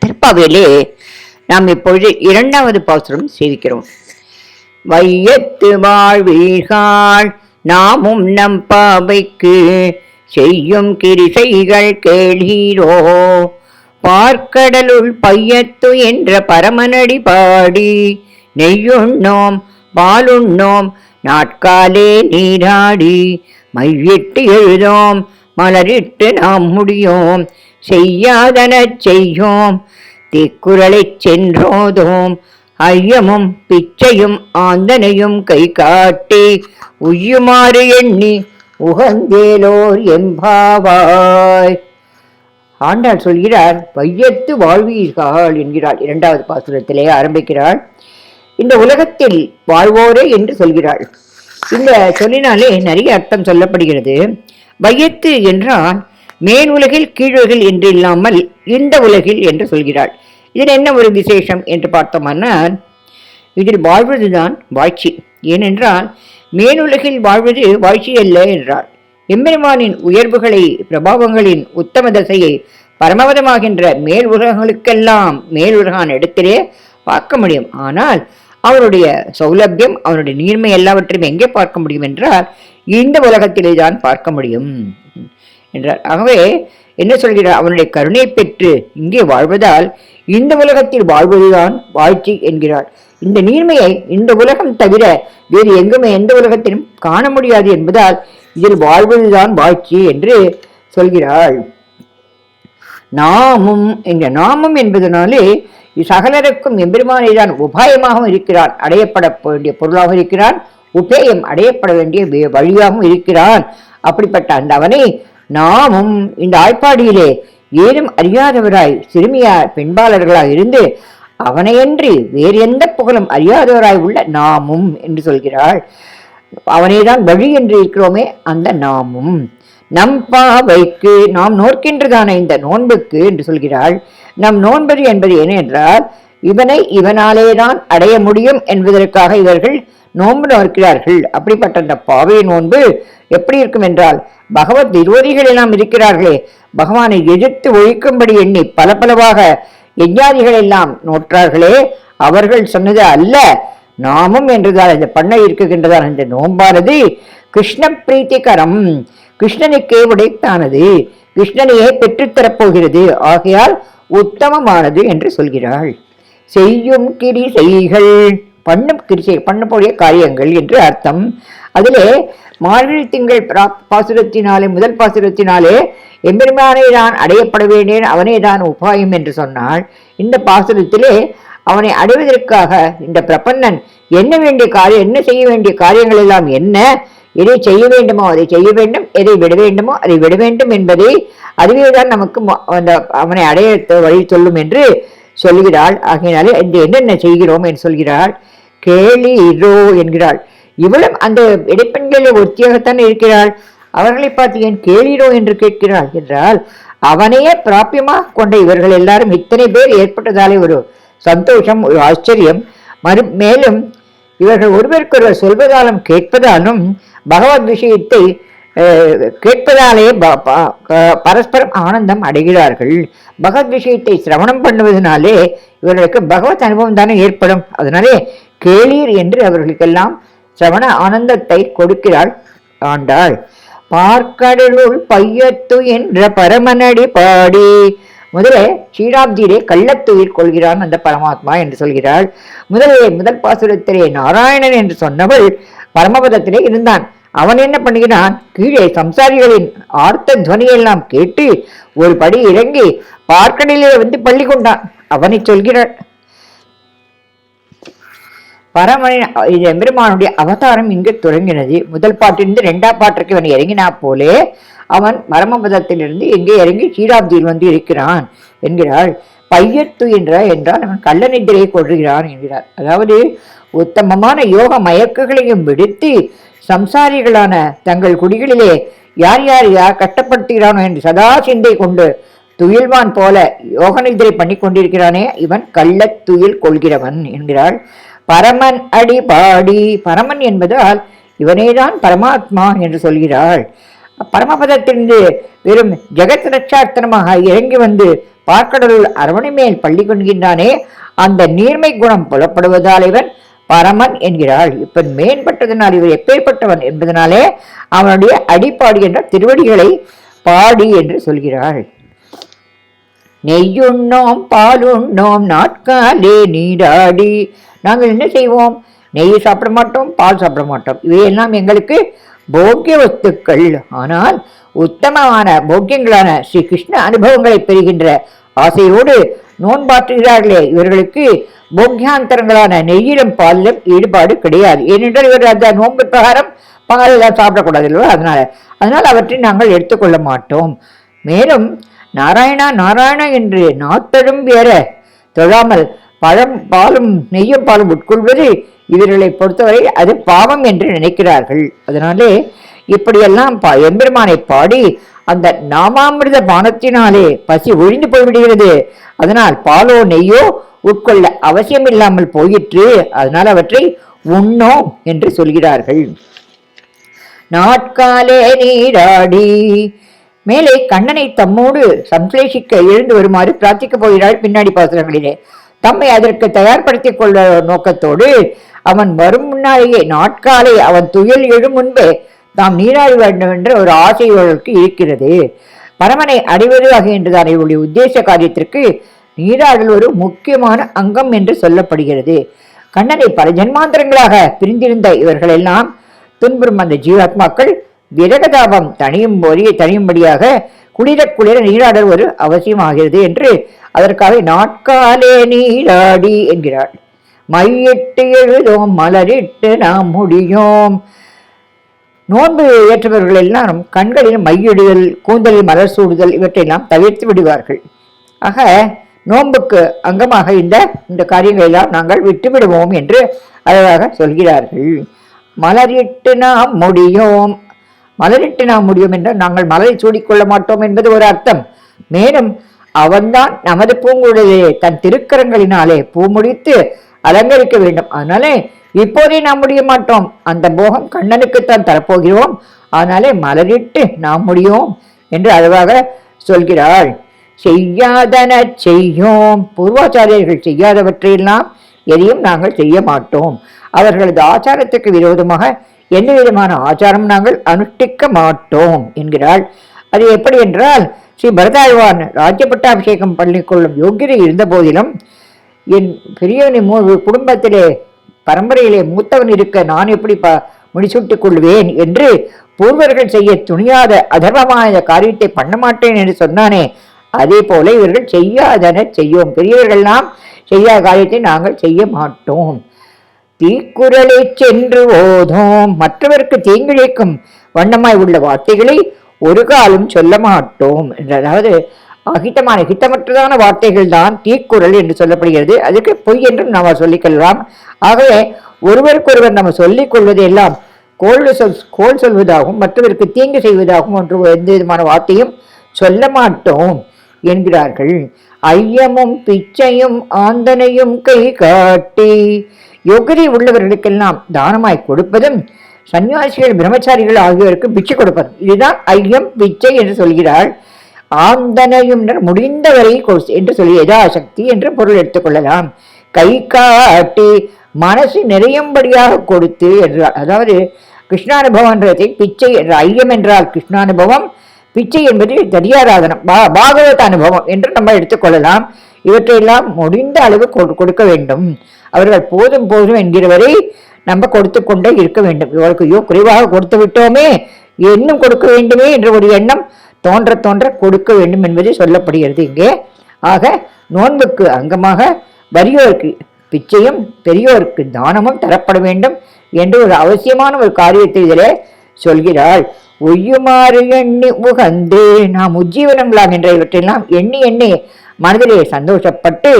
திருப்பாவையிலே நாம் இப்பொழுது இரண்டாவது பாசுரம் சேவிக்கிறோம் வையத்து வாழ்வீர்கள் நாமும் நம் பாவைக்கு செய்யும் கிரிசைகள் கேளீரோ. பார்க்கடலுள் பையத்து என்ற பரமனடி பாடி நெய்யுண்ணோம் பாலுண்ணோம் நாட்காலே நீராடி மையிட்டு எழுதோம் மலரிட்டு நாம் முடியோம். செய்யாதனச் செய்யோம். திக்குறளைச் சென்றோதோம். ஐயமும் பிச்சையும் ஆந்தனையும் கை காட்டி உய்யுமாறு எண்ணி உகந்தேலோர் எம்பாவாய் ஆண்டாள் சொல்கிறார் வையத்து வாழ்வீர்கள் என்கிறாள். இரண்டாவது பாசுரத்திலே ஆரம்பிக்கிறாள். இந்த உலகத்தில் வாழ்வோரே என்று சொல்கிறாள். இந்த சொல்லினாலே நிறைய அர்த்தம் சொல்லப்படுகிறது. வையத்து என்றால் மேலுலகில் கீழுலகில் என்று இல்லாமல் இந்த உலகில் என்று சொல்கிறாள். இதில் என்ன ஒரு விசேஷம் என்று பார்த்தோமானால் இதில் வாழ்வதுதான் வாழ்ச்சி. ஏனென்றால் மேலுலகில் வாழ்வது வாழ்ச்சி அல்ல என்றார். எம்பெருமானின் உயர்வுகளை பிரபாவங்களின் உத்தம தசையை பரமவதமாகின்ற மேல் உலகங்களுக்கெல்லாம் மேலுலகான் இடத்திலே பார்க்க முடியும். ஆனால் அவருடைய சௌலபியம் அவருடைய நீர்மை எல்லாவற்றையும் எங்கே பார்க்க முடியும் என்றால் இந்த உலகத்திலே தான் பார்க்க முடியும். என்றார். ஆகவே என்ன சொல்கிறார்? அவனுடைய கருணை பெற்று இங்கே வாழ்வதால் இந்த உலகத்தில் வாழ்வதுதான் வாழ்ச்சி என்கிறார். இந்த நீர்மையை இந்த உலகம் தவிர வேறு எங்குமே எந்த உலகத்திலும் காண முடியாது என்பதால் இதில் வாழ்வதுதான் வாழ்ச்சி என்று சொல்கிறாள். நாமும் என்ற நாமம் என்பதனாலே சகலருக்கும் எம்பெருமானை தான் உபாயமாகவும் இருக்கிறான் அடையப்பட வேண்டிய பொருளாகவும் இருக்கிறான் உபேயம் அடையப்பட வேண்டிய வழியாகவும் இருக்கிறான். அப்படிப்பட்ட அந்த அவனை நாமும் இந்த ஆய்ப்பாடியிலே ஏதும் அறியாதவராய் சிறுமியார் பெண்பாளர்களாய் இருந்து அவனையன்றி வேறு எந்த புகழும் அறியாதவராய் உள்ள நாமும் என்று சொல்கிறாள். அவனேதான் வழி என்று இருக்கிறோமே அந்த நாமும். நம் பாவைக்கு நாம் நோக்கின்றதான இந்த நோன்புக்கு என்று சொல்கிறாள். நம் நோன்பது என்பது என்ன என்றால் இவனை இவனாலேதான் அடைய முடியும் என்பதற்காக இவர்கள் நோன்பு நோக்கிறார்கள் அப்படிப்பட்ட அந்த பாவை நோன்பு எப்படி இருக்கும் என்றால் பகவத் விரோதிகள் எல்லாம் இருக்கிறார்களே பகவானை எதிர்த்து ஒழிக்கும்படி எண்ணி பல பலவாக யஜ்ஞாதிகள் எல்லாம் நோற்றார்களே அவர்கள் சொன்னது அல்ல நாமும் என்றுதான் இந்த பண்ணை இருக்குகின்றதால் இந்த நோம்பானது கிருஷ்ண பிரீத்திகரம். கிருஷ்ணனுக்கே உடைத்தானது கிருஷ்ணனையே பெற்றுத்தரப் போகிறது ஆகையால் உத்தமமானது என்று சொல்கிறாள். செய்யும் கிரி செய்கள். பண்ணும் கிரிசை பண்ணக்கூடிய காரியங்கள் என்று அர்த்தம். அதிலே மார்கழி திங்கள் பாசுரத்தினாலே முதல் பாசுரத்தினாலே எம்பெருமானை தான் அடையப்பட வேண்டேன் அவனே தான் உபாயம் என்று சொன்னாள். இந்த பாசுரத்திலே அவனை அடைவதற்காக இந்த பிரபன்னன் என்ன வேண்டிய காரியம் என்ன செய்ய வேண்டிய காரியங்கள் எல்லாம் என்ன? எதை செய்ய வேண்டுமோ அதை செய்ய வேண்டும் எதை விட வேண்டுமோ அதை விட வேண்டும் என்பதை அதுவேதான் நமக்கு அந்த அவனை அடைய வழி சொல்லும் என்று சொல்கிறாள். ஆகையினாலே இந்த என்னென்ன செய்கிறோம் என்று சொல்கிறாள். கேளீரோ என்கிறாள். இவளும் அந்த இடைப்பெண்களில் ஒருத்தியாகத்தான் இருக்கிறாள். அவர்களை பார்த்து ஏன் கேளிரோ என்று கேட்கிறாள் என்றால் அவனையே பிராபியமாக கொண்ட இவர்கள் எல்லாரும் இத்தனை பேர் ஏற்பட்டதாலே ஒரு சந்தோஷம் ஒரு ஆச்சரியம். மறு மேலும் இவர்கள் ஒருவருக்கொருவர் சொல்வதாலும் கேட்பதாலும் பகவத் விஷயத்தை கேட்பதாலே பரஸ்பரம் ஆனந்தம் அடைகிறார்கள். பகவத் விஷயத்தை சிரவணம் பண்ணுவதனாலே இவர்களுக்கு பகவத் அனுபவம் தானே ஏற்படும். அதனாலே கேளீர் என்று அவர்களுக்கெல்லாம் சிரவண ஆனந்தத்தை கொடுக்கிறாள் ஆண்டாள். பார்க்கடலுள் பையத்து என்ற பரமனடி பாடி. முதலே ஸ்ரீராப்தியிலே கள்ளத்துயிர் கொள்கிறான் அந்த பரமாத்மா என்று சொல்கிறாள். முதலே முதல் பாசுரத்திலே நாராயணன் என்று சொன்னவள் பரமபதத்திலே இருந்தான். அவன் என்ன பண்ணுகிறான்? கீழே சம்சாரிகளின் ஆர்த்த துவனியெல்லாம் கேட்டு ஒரு படி இறங்கி பார்க்கடலிலே வந்து பள்ளி கொண்டான். அவனை சொல்கிறான் பரமனின் எம்பெருமானுடைய அவதாரம் இங்கு தொடங்கினது. முதல் பாட்டிலிருந்து ரெண்டாம் பாட்டிற்கு இவன் இறங்கினா போலே அவன் பரமபதத்திலிருந்து எங்கே இறங்கி சீராப்தியில் வந்து இருக்கிறான் என்கிறாள். பையத்து என்ற என்றால் அவன் கள்ள நித்திரையை கொள்கிறான் என்கிறார். அதாவது உத்தமமான யோக மயக்குகளையும் விடுத்து சம்சாரிகளான தங்கள் குடிகளிலே யார் யார் யார் கட்டப்படுத்துகிறானோ என்று சதா சிந்தை கொண்டு துயில்வான் போல யோக நிதிரை பண்ணி கொண்டிருக்கிறானே இவன் கள்ள துயில் கொள்கிறவன் என்கிறாள். பரமன் அடி பாடி பரமன் என்பதால் இவனேதான் பரமாத்மா என்று சொல்கிறாள். பரமபதத்திலிருந்து வெறும் ஜெகத் ரட்சார்த்தனமாக இறங்கி வந்து பார்க்கடலுள் அரவணை மேல் பள்ளி கொள்கின்றானே அந்த நீர்மை குணம் புலப்படுவதால் இவன் பரமன் என்கிறாள். இப்பன் மேம்பட்டதனால் இவர் எப்பேற்பட்டவன் என்பதனாலே அவனுடைய அடிப்பாடி என்ற திருவடிகளை பாடி என்று சொல்கிறாள். நெய்யுண்ணோம் பாலுண்ணோம் நாட்காலே நீராடி. நாங்கள் என்ன செய்வோம்? நெய் சாப்பிட மாட்டோம் பால் சாப்பிட மாட்டோம். இவையெல்லாம் எங்களுக்கு போக்கிய வஸ்துக்கள். ஆனால் உத்தமமான போக்கியங்களான ஸ்ரீ கிருஷ்ண அனுபவங்களை பெறுகின்ற ஆசையோடு நோன்பாற்றுகிறார்களே. இவர்களுக்கு போக்யாந்தரங்களான நெய்யிலும் பாலிலும் ஈடுபாடு கிடையாது. ஏனென்றால் இவர் அந்த நோன்பு பிரகாரம் பால் எல்லாம் சாப்பிடக்கூடாது இல்லையா அதனால் அதனால் அவற்றை நாங்கள் எடுத்துக்கொள்ள மாட்டோம். மேலும் நாராயணா நாராயணா என்று நாத்தழும் வேற தொழாமல் பழம் பாலும் நெய்யும் பாலும் உட்கொள்வது இவர்களை பொறுத்தவரை அது பாவம் என்று நினைக்கிறார்கள். அதனாலே இப்படியெல்லாம் பா எம்பெருமானை பாடி அந்த நாமாமிர்த பானத்தினாலே பசி ஒழிந்து போய்விடுகிறது. அதனால் பாலோ நெய்யோ உட்கொள்ள அவசியம் இல்லாமல் போயிற்று. அதனால் அவற்றை உண்ணோம் என்று சொல்கிறார்கள். நாட்காலே நீராடி மேலே கண்ணனை தம்மோடு சம்சலேஷிக்க எழுந்து வருமாறு பிரார்த்திக்க போகிறாள் பின்னாடி பாசுரங்களிலே. தம்மை அதற்கு தயார்படுத்திக் கொள்ள நோக்கத்தோடு அவன் வரும் முன்னாலேயே நாட்காலை அவன் துயில் எழும் முன்பே நாம் நீராட வேண்டும் என்ற ஒரு ஆசை இவர்களுக்கு இருக்கிறது. பரமனை அடைவது ஆகின்றதான இவருடைய உத்தேச காரியத்திற்கு நீராடல் ஒரு முக்கியமான அங்கம் என்று சொல்லப்படுகிறது. கண்ணனை பல ஜென்மாந்திரங்களாக பிரிந்திருந்த இவர்கள் எல்லாம் துன்புறும் அந்த ஜீவாத்மாக்கள் விரகதாபம் தனியும் போதே தனியும்படியாக குளிர குளிர நீராடல் ஒரு அவசியமாகிறது என்று அதற்காக நாட்காலே நீராடி என்கிறாள். மையிட்டு எழுதோம் மலரிட்டு நாம் முடியோம். நோன்பு ஏற்றவர்கள் எல்லாம் கண்களில் மையிடுதல் கூந்தலில் மலர் சூடுதல் இவற்றையெல்லாம் தவிர்த்து விடுவார்கள். ஆக நோன்புக்கு அங்கமாக இந்த இந்த காரியங்களை எல்லாம் நாங்கள் விட்டு விடுவோம் என்று அழகாக சொல்கிறார்கள். மலரிட்டு நாம் முடியும். மலரிட்டு நாம் முடியும் என்றால் நாங்கள் மலரை சூடிக்கொள்ள மாட்டோம் என்பது ஒரு அர்த்தம். மேலும் அவன்தான் நமது பூங்குழலே தன் திருக்கரங்களினாலே பூ முடித்து அலங்கரிக்க வேண்டும். அதனாலே இப்போதே நாம் முடிய மாட்டோம். அந்த போகம் கண்ணனுக்குத்தான் தரப்போகிறோம். அதனாலே மலரிட்டு நாம் முடியும் என்று அழகாக சொல்கிறாள். செய்யாதன செய்யோம். பூர்வாச்சாரியர்கள் செய்யாதவற்றையெல்லாம் எதையும் நாங்கள் செய்ய மாட்டோம். அவர்களது ஆச்சாரத்துக்கு விரோதமாக எந்த விதமான ஆச்சாரம் நாங்கள் அனுஷ்டிக்க மாட்டோம் என்கிறாள். அது எப்படி என்றால் ஸ்ரீ பரதாழ்வான் ராஜ்யப்பட்டாபிஷேகம் பண்ணிக்கொள்ளும் யோகியரை இருந்த போதிலும் என் பெரியவனின் குடும்பத்திலே பரம்பரையிலே மூத்தவன் இருக்க நான் எப்படி ப முடிசூட்டிக் கொள்வேன் என்று பூர்வர்கள் செய்ய துணியாத அதர்மமான காரியத்தை பண்ண மாட்டேன் என்று சொன்னானே. அதே போல இவர்கள் செய்யாதன செய்யோம் பெரியவர்கள்லாம் செய்யாத காரியத்தை நாங்கள் செய்ய மாட்டோம். தீக்குறளை சென்று ஓதோம். மற்றவருக்கு தீங்கிழைக்கும் வண்ணமாய் உள்ள வார்த்தைகளை ஒரு காலம் சொல்ல மாட்டோம். என்று அதாவது அகித்தமான ஹித்தமற்றதான வார்த்தைகள் தான் தீக்குறள் என்று சொல்லப்படுகிறது. அதுக்கு பொய் என்றும் நாம் சொல்லிக்கொள்ளலாம். ஆகவே ஒருவருக்கொருவர் நம்ம சொல்லிக் கொள்வது எல்லாம் கோல் சொல் கோல் சொல்வதாகவும் மற்றவருக்கு தீங்கு செய்வதாகவும் ஒன்று எந்த விதமான வார்த்தையும் சொல்ல மாட்டோம் என்கிறார்கள். ஐயமும் பிச்சையும் ஆந்தனையும் கை காட்டி யோகதை உள்ளவர்களுக்கெல்லாம் தானமாய் கொடுப்பதும் சன்னியாசிகள் பிரம்மச்சாரிகள் ஆகியோருக்கு பிச்சை கொடுப்பதும். இதுதான் ஐயம் பிச்சை என்று சொல்கிறாள். ஆந்தனையும் முடிந்தவரை என்று சொல்லி யதாசக்தி என்று பொருள் எடுத்துக்கொள்ளலாம் கை காட்டி மனசு நிறையும்படியாக கொடுத்து என்றார் அதாவது கிருஷ்ணானுபவன்றதை பிச்சை என்ற ஐயம் என்றால் கிருஷ்ணானுபவம். பிச்சை என்பது தரியாராதனம் பா பாகவத அனுபவம் என்று நம்ம எடுத்துக்கொள்ளலாம் இவற்றையெல்லாம் முடிந்த அளவு கொடுக்க வேண்டும். அவர்கள் போதும் போதும் என்கிறவரை நம்ம கொடுத்து கொண்டே இருக்க வேண்டும். இவருக்கு ஐயோ குறைவாக கொடுத்து விட்டோமே இன்னும் கொடுக்க வேண்டுமே என்ற ஒரு எண்ணம் தோன்ற தோன்ற கொடுக்க வேண்டும் என்பது சொல்லப்படுகிறது. இங்கே ஆக நோன்புக்கு அங்கமாக வறியோருக்கு பிச்சையும் பெரியோருக்கு தானமும் தரப்பட வேண்டும் என்று ஒரு அவசியமான ஒரு காரியத்தை இதிலே சொல்கிறாள். ஒய்யுமாறு எண்ணி உகந்து நாம் உஜ்ஜீவனங்களாம் என்ற இவற்றையெல்லாம் எண்ணி எண்ணி மனதிலே சந்தோஷப்பட்டு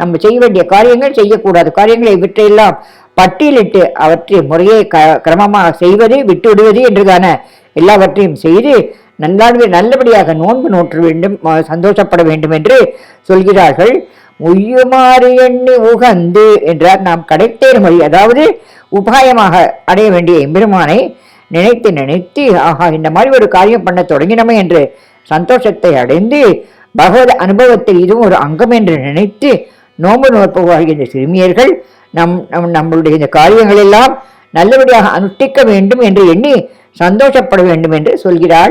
நம்ம செய்ய வேண்டிய காரியங்கள் செய்யக்கூடாத. காரியங்களை இவற்றையெல்லாம் பட்டியலிட்டு அவற்றை முறையே க கிரமமாக செய்வது விட்டு விடுவது என்றுதான எல்லாவற்றையும் செய்து நல்லாடுவே நல்லபடியாக நோன்பு நோற்ற வேண்டும் சந்தோஷப்பட வேண்டும் என்று சொல்கிறார்கள். உய்யுமாறு எண்ணி உகந்து என்றால் நாம் கடைத்தேர் வழி அதாவது உபாயமாக அடைய வேண்டிய எம்பெருமானை நினைத்து நினைத்து ஆஹா இந்த மாதிரி ஒரு காரியம் பண்ண தொடங்கினமே என்று சந்தோஷத்தை அடைந்து பகவத் அனுபவத்தில் இதுவும் ஒரு அங்கம் என்று நினைத்து நோன்பு நோற்பவர்கள் இந்த சிறுமியர்கள் நம் நம் நம்மளுடைய இந்த காரியங்கள் எல்லாம் நல்லபடியாக அனுஷ்டிக்க வேண்டும் என்று எண்ணி சந்தோஷப்பட வேண்டும் என்று சொல்கிறாள்